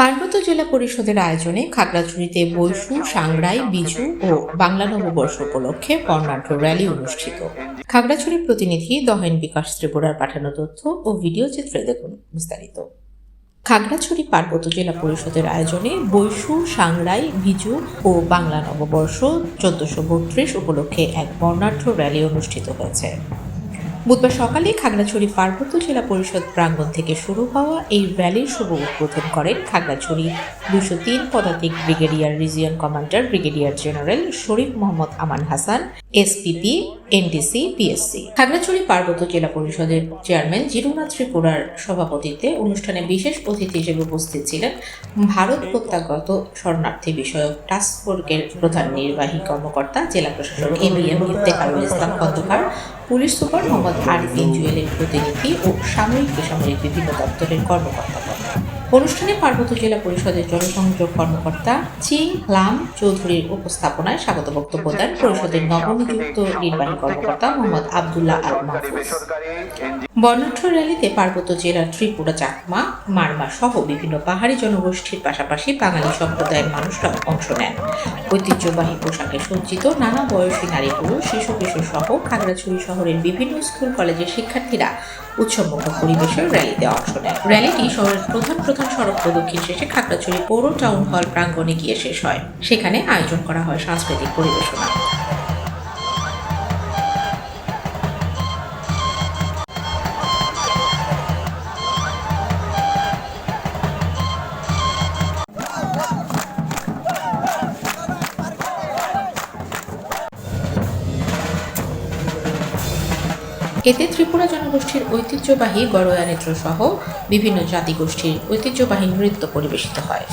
পার্বত্য জেলা পরিষদের আয়োজনে খাগড়াছড়িতে বৈশু, সাংরাই, বিজু ও বাংলা নববর্ষ উপলক্ষে বর্ণাঢ্য র্যালি অনুষ্ঠিত। খাগড়াছড়ির প্রতিনিধি দহেন বিকাশ ত্রিপুরার পাঠানো তথ্য ও ভিডিও চিত্রে দেখুন বিস্তারিত। খাগড়াছড়ি পার্বত্য জেলা পরিষদের আয়োজনে বৈশু, সাংরাই, বিজু ও বাংলা নববর্ষ চোদ্দশো বত্রিশ উপলক্ষে এক বর্ণাঢ্য র্যালি অনুষ্ঠিত হয়েছে। বুধবার সকালে খাগড়াছড়ি পার্বত্য জেলা পরিষদ প্রাঙ্গণ থেকে শুরু হওয়া এই র্যালির শুভ উদ্বোধন করেন খাগড়াছড়ি দুশো তিন পদাতিক brigadier region commander brigadier general Sharif Mohammad Aman Hasan. SPP, NDC PSC Khagrachhari পার্বত্য জেলা পরিষদের চেয়ারম্যান জিরুনাথ ত্রিপুরার সভাপতিত্বে অনুষ্ঠানে বিশেষ অতিথি হিসেবে উপস্থিত ছিলেন ভারত প্রত্যাগত শরণার্থী বিষয়ক টাস্ক ফোর্সের প্রধান নির্বাহী কর্মকর্তা, জেলা প্রশাসক A B M, Iftekharul Islam Khandaker, police super Mohammad Arifin জুয়েলের প্রতিনিধি ও সামরিক বেসামরিক বিভিন্ন দপ্তরের কর্মকর্তা। অনুষ্ঠানে পার্বত্য জেলা পরিষদের জনসংযোগ কর্মকর্তা চিং লাম চৌধুরীর উপস্থাপনায় স্বাগত বক্তব্য দেন পরিষদের নবনিযুক্ত নির্বাহী কর্মকর্তা মোহাম্মদ আবদুল্লাহ আল বর্ণাঢ্য র্যালিতে পার্বত্য জেলার ত্রিপুরা, চাকমা, মারমা সহ বিভিন্ন পাহাড়ি জনগোষ্ঠীর পাশাপাশি বাঙালি সম্প্রদায়ের মানুষরাও অংশ নেন। ঐতিহ্যবাহী পোশাকে সজ্জিত নানা বয়সী নারী পুরুষ, শিশু কিশোর সহ খাগড়াছড়ি শহরের বিভিন্ন স্কুল, কলেজের শিক্ষার্থীরা উৎসবমুখর পরিবেশে র্যালিতে অংশ নেন। র্যালিটি শহরের প্রধান প্রধান সড়ক প্রদক্ষিণ শেষে খাগড়াছড়ি পৌর টাউন হল প্রাঙ্গণে গিয়ে শেষ হয়। সেখানে আয়োজন করা হয় সাংস্কৃতিক পরিবেশনা। এতে ত্রিপুরা জনগোষ্ঠীর ঐতিহ্যবাহী গড়য়া নৃত্য সহ বিভিন্ন জাতিগোষ্ঠীর ঐতিহ্যবাহী নৃত্য পরিবেশিত হয়।